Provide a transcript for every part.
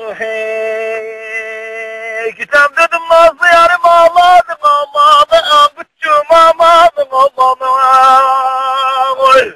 Hey, Kitap dedim nazlı yarım ağladı ağladı Angıtçım ağladı ağladı Oy.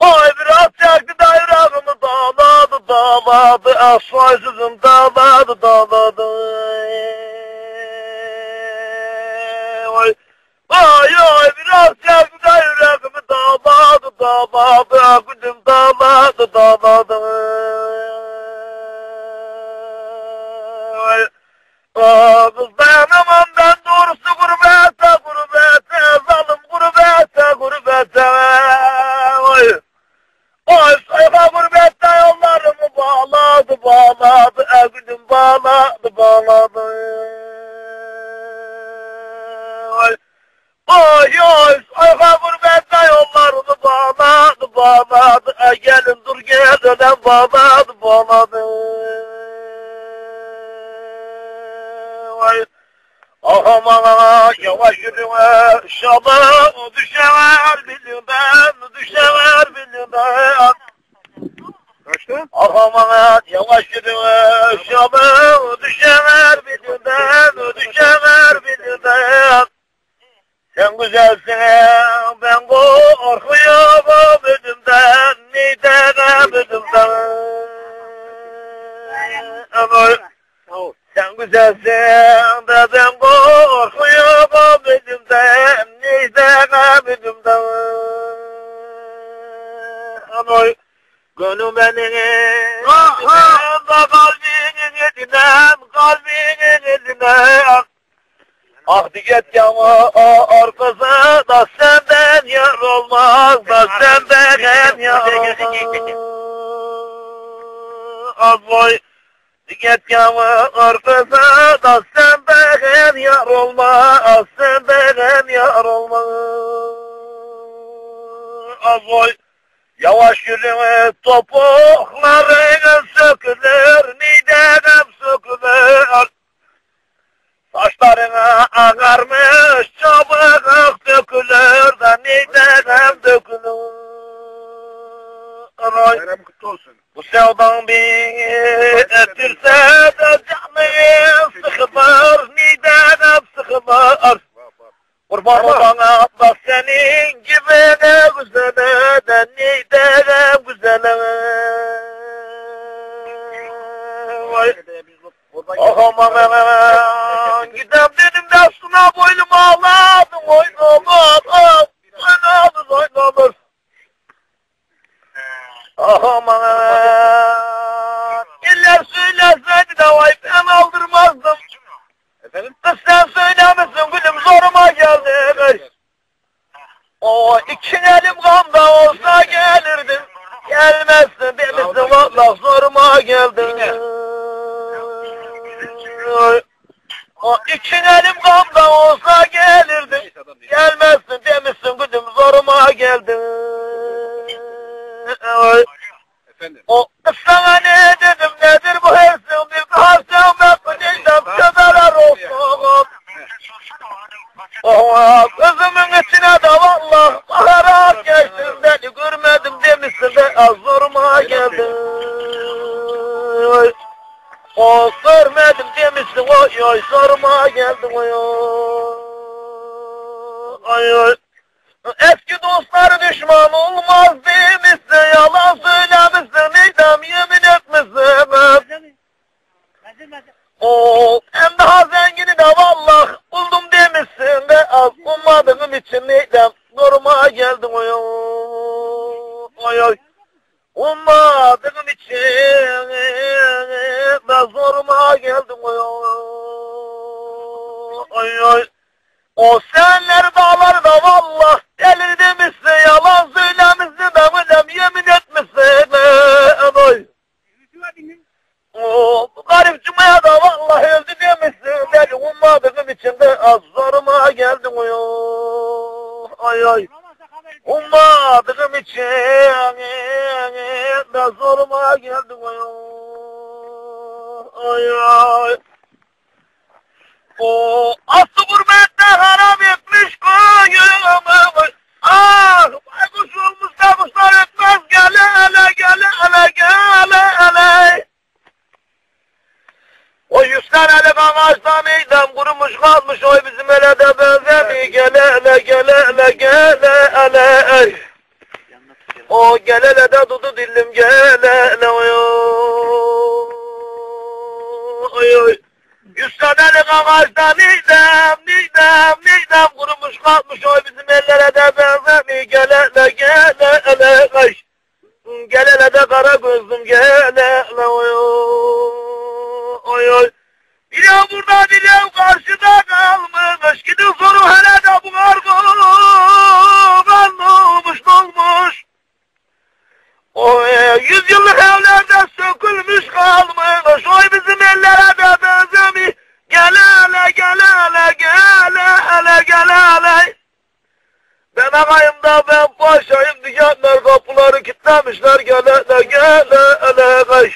Oy biraz çaktı da yüreğimi dağladı dağladı. Asfaysızım dağladı dağladı. Oy. Oy oy biraz çaktı da yüreğimi dağladı dağladı. Akıdım dağladı dağladı Kız dayanamam ben doğrusu gurbete gurbete Zalim gurbete gurbete. Oy. Oy sayfa gurbette yollarımı bağladı bağladı Egüdüm bağladı bağladı. Oy. Oy oy sayfa gurbette yollarımı bağladı bağladı. E gelin dur gel ölen bağladı bağladı Aman yavaş yürüme. Şaban düşever bilimden düşever bilimden Kaçtı? Aman yavaş yürüme. Şaban düşever bilimden düşever bilimden Sen güzelsin ben korkuyorum ölümden neyden ölümden Ama Sağ ol. Sen güzelsin de ben korkuyorum elimden neyden elimden Anoy Gönlüm benim. Ah, ah. da kalbinin elinden kalbinin elinden Ah diyet yama arkası da senden yar olmaz da senden yar olmaz. Az boy Diyet yama arkası da senden yar olmaz senden yar olmaz Az boy Yavaş yürüme topukların sökülür, nidem sökülür. Saçlarına ağarmış çabuk dökülür da nidem dökülür. Oy. Bayram kutlu olsun. Bu sevdan bir ettirse de canım sıkılır, nidem sıkılır. Bak kız. O ikin elim gamda olsa gelirdim. Gelmezsin demişsin valla zoruma geldi. O ikin elim gamda olsa gelirdim. Gelmezsin demişsin gülüm zoruma geldi. Seni görmedim demişsin de az zoruma geldi. Oy. O görmedim demişsin oy oy zoruma geldi oy oy oy. Eski oy oy. Ummadığım için de zoruma geldin oy oy oy. O senler dağlar da vallah delir demişsin yalan söylemişsin de bilem yemin etmişsin da zoruma geldi ay ay. O aslı gurbette haram etmiş kuyumu. Ah baykuş olmuş da kuşlar etmez gele ele gele ele gele ele. O yüz senelik ağaçtan eylem kurumuş kalmış oy bizim ele de benzemiyor gele ele gele ele gele ele. ele gelele de dudu dilim gelele oy oy oy. Yüz tanelik ağaçta nidem nidem nidem kurumuş kalkmış oy bizim ellere de benzemi gelele gelele kaş. Gelele de kara gözlüm gelele oy oy oy. Dilev burada dilev sökülmüş kalmış. Oy bizim ellere de benzemi. Gel hele gel hele gel hele gel hele. Ben ağayım da ben paşayım diyenler kapıları kilitlemişler. Gel hele gel hele kaç.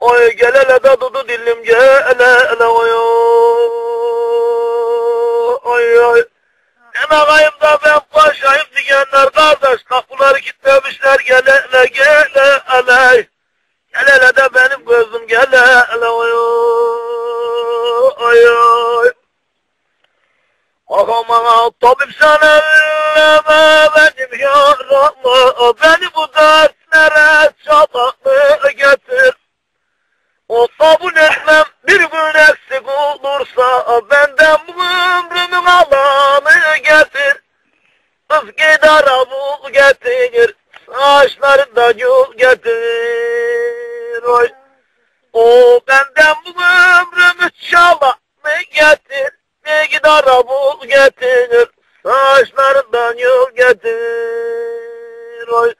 Oy gel hele de dudu dilim gel hele oy oy oy. Ben ağayım da ben paşayım diyenler kardeş kapıları kilitlemişler gel hele gel hele. Gel hele de benim gözüm gel hele oy oy oy. Aman aman tabip sen elleme benim yaramı Beni bu dertlere çabaklı getir o kabul etmem bir gün eksik olursa benden bu ömrümün alanı getir. Kız gider avul getirir, saçlarında yol getir. Oy. O benden bu ömrümü çalanı getir. Bir gider avul getirir, saçlarından yol getir. Oy.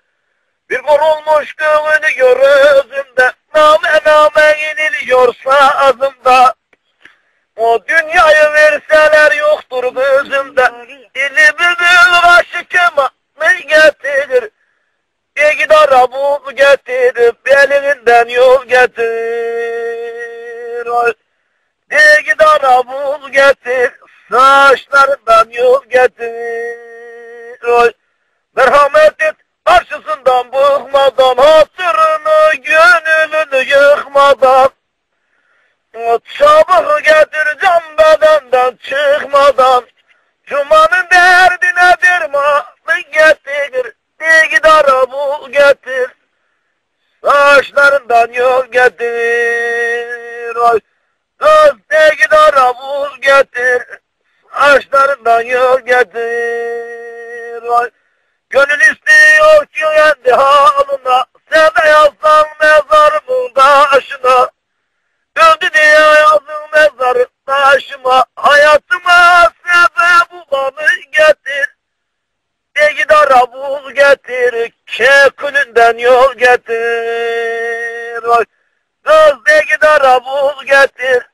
Bir vurulmuş göğünü gözümde Name name yeniliyorsa azımda O dünyayı verseler yoktur gözümde Oy. Merhamet et Karşısından bıkmadan hatırını gönlünü yıkmadan. Çabuk getir can bedenden çıkmadan. Cumanın derdine dermanı getir Bir gider bu getir. Saçlarından yol getir Oy. Kız de gider bu getir Yol getir. Gönül istiyor ki kendi halına. Sen de yazsan mezarımın taşına Öldü diye yazın mezarın taşıma Hayatıma sebep olanı getir. De gider bul getir. Kekulünden yol getir. Oy. Kız de gider bul getir.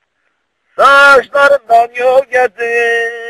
Saçlarından yol getir